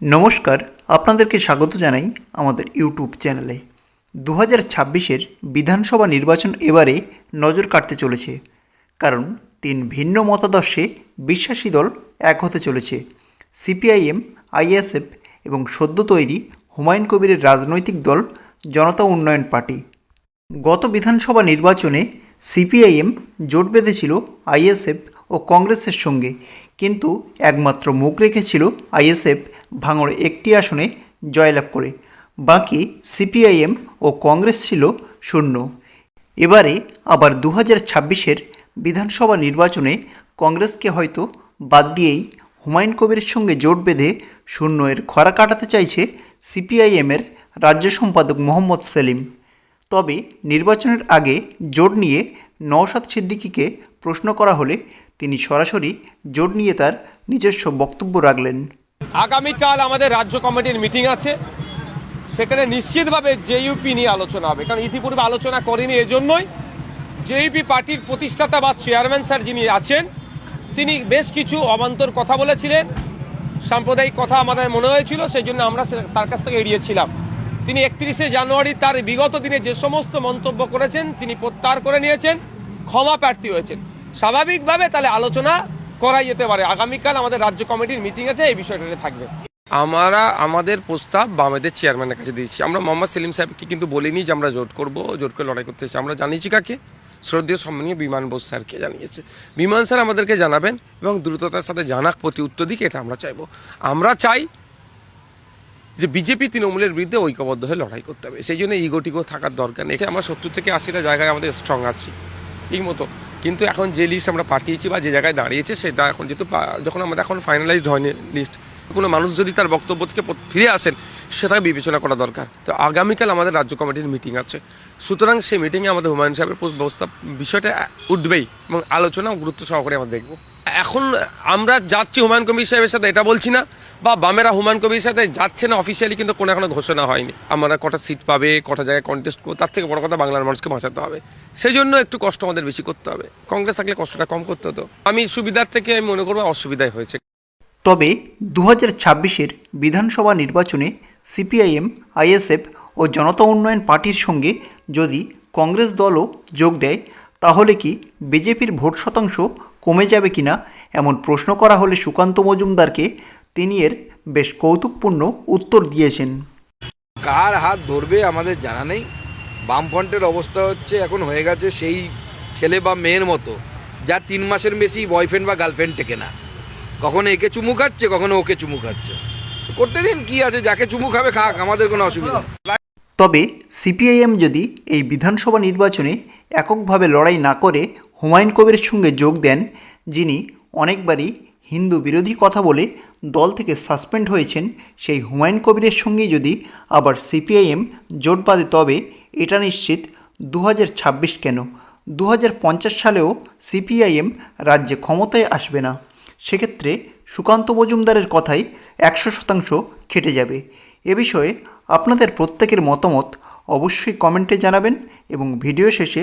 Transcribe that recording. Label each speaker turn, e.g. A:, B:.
A: নমস্কার, আপনাদেরকে স্বাগত জানাই আমাদের ইউটিউব চ্যানেলে। দু হাজার ছাব্বিশের বিধানসভা নির্বাচন এবারে নজর কাটতে চলেছে, কারণ তিন ভিন্ন মতাদর্শে বিশ্বাসী দল এক হতে চলেছে। সিপিআইএম, আইএসএফ এবং সদ্য তৈরি হুমায়ুন কবিরের রাজনৈতিক দল জনতা উন্নয়ন পার্টি। গত বিধানসভা নির্বাচনে সিপিআইএম জোট বেঁধেছিল আইএসএফ ও কংগ্রেসের সঙ্গে, কিন্তু একমাত্র মুখ রেখেছিল আইএসএফ ভাঙড় একটি আসনে জয়লাভ করে। বাকি সিপিআইএম ও কংগ্রেস ছিল শূন্য। এবারে আবার দু হাজার ছাব্বিশের বিধানসভা নির্বাচনে কংগ্রেসকে হয়তো বাদ দিয়েই হুমায়ুন কবিরের সঙ্গে জোট বেঁধে শূন্য এর খরা কাটাতে চাইছে সিপিআইএমের রাজ্য সম্পাদক মোহাম্মদ সেলিম। তবে নির্বাচনের আগে জোট নিয়ে নওশাদ সিদ্দিকীকে প্রশ্ন করা হলে তিনি সরাসরি জোট নিয়ে তার নিজস্ব বক্তব্য রাখলেন।
B: আগামীকাল আমাদের রাজ্য কমিটির মিটিং আছে। সেখানে নিশ্চিতভাবে জেইউপি নিয়ে আলোচনা হবে। কারণ ইতিপূর্বে আলোচনা করেনি এজন্যই। জেইউপি পার্টির প্রতিষ্ঠাতা বা চেয়ারম্যান স্যার যিনি আছেন, তিনি বেশ কিছু অবান্তর কথা বলেছিলেন। সাম্প্রদায়িক কথা আমাদের মনে হয়েছিল সেই জন্য আমরা তার কাছ থেকে এড়িয়েছিলাম। তিনি একত্রিশে জানুয়ারি তার বিগত দিনে যে সমস্ত মন্তব্য করেছেন, তিনি প্রত্যাহার করে নিয়েছেন, ক্ষমা প্রার্থী হয়েছেন। স্বাভাবিকভাবে তাহলে আলোচনা করা যেতে পারে। আগামীকাল আমাদের রাজ্য কমিটির মিটিং আছে, এই বিষয়টাতে থাকবে। আমরা আমাদের প্রস্তাব বামেদের চেয়ারম্যানের কাছে দিয়েছি। আমরা মোহাম্মদ সেলিম সাহেবকে কিন্তু বলিনি যে আমরা জোট করব, জোট করে লড়াই করতে আমরা জানিয়েছি কাকে? শ্রদ্ধেয় সম্মানীয় বিমান বোস স্যারকে জানিয়েছে। বিমান স্যার আমাদেরকে জানাবেন এবং দ্রুততার সাথে জানাক প্রতি উত্তর দিকে, এটা আমরা চাইব। আমরা চাই যে বিজেপি তৃণমূলের বিরুদ্ধে ঐক্যবদ্ধ হয়ে লড়াই করতে হবে। সেই জন্য ইগোটিগো থাকার দরকার নেই। আমরা সত্তর থেকে আশিটা জায়গায় আমাদের স্ট্রং আছি। এই মতো। কিন্তু এখন যে লিস্ট আমরা পাঠিয়েছি বা যে জায়গায় দাঁড়িয়েছে সেটা এখন যেহেতু যখন আমাদের এখন ফাইনালাইজড হয়নি লিস্ট কোনো মানুষ যদি তার বক্তব্য থেকে ফিরে আসেন সেটাকে বিবেচনা করা দরকার। তো আগামীকাল আমাদের রাজ্য কমিটির মিটিং আছে। সুতরাং সেই মিটিংয়ে আমাদের হুমায়ুন সাহেবের ব্যবস্থা বিষয়টা উঠবেই এবং আলোচনা গুরুত্ব সহকারে আমরা দেখব। এখন আমরা যাচ্ছি হুমায়ুন কবির সাহেবের সাথে, এটা বলছি না। বা বামেরা হুমায়ুন কবির সাথে যাচ্ছে না অফিসিয়ালি কিন্তু কোনো এখনও ঘোষণা হয়নি। আমরা কটা সিট পাবে, কটা জায়গায় কন্টেস্ট করব, তার থেকে বড় কথা বাংলার মানুষকে বাঁচাতে হবে। সেই জন্য একটু কষ্ট আমাদের বেশি করতে হবে। কংগ্রেস থাকলে কষ্টটা কম করতে হতো। আমি সুবিধার থেকে আমি মনে করব অসুবিধাই হয়েছে।
A: তবে দু হাজার ছাব্বিশের বিধানসভা নির্বাচনে সিপিআইএম, আইএসএফ ও জনতা উন্নয়ন পার্টির সঙ্গে যদি কংগ্রেস দলও যোগ দেয়, তাহলে কি বিজেপির ভোট শতাংশ কমে যাবে কিনা এমন প্রশ্ন করা হলে সুকান্ত মজুমদারকে তিনি এর বেশ কৌতুকপূর্ণ উত্তর দিয়েছেন।
C: কার হাত ধরবে আমাদের জানা নেই। বামফ্রন্টের অবস্থা হচ্ছে এখন হয়ে গেছে সেই ছেলে বা মেয়ের মতো যা তিন মাসের বেশি বয়ফ্রেন্ড বা গার্লফ্রেন্ড টেকে না। কখনো একে চুমু খাচ্ছে কখনো ওকে চুমু খাচ্ছে। করতে দিন কি আছে যাকে চুমু খাবে খাক আমাদের কোনো অসুবিধা
A: তবে সিপিআইএম যদি এই বিধানসভা নির্বাচনে এককভাবে লড়াই না করে হুমায়ুন কবিরের সঙ্গে যোগ দেন, যিনি অনেকবারই হিন্দু বিরোধী কথা বলে দল থেকে সাসপেন্ড হয়েছেন, সেই হুমায়ুন কবিরের সঙ্গে যদি আবার সিপিআইএম জোট বাঁধে, তবে এটা নিশ্চিত দু কেন? দু হাজার পঞ্চাশ সালেও সিপিআইএম রাজ্যে ক্ষমতায় আসবে না। সেক্ষেত্রে সুকান্ত মজুমদারের কথাই একশো শতাংশ খেটে যাবে। এ বিষয়ে আপনাদের প্রত্যেকের মতামত অবশ্যই কমেন্টে জানাবেন এবং ভিডিও শেষে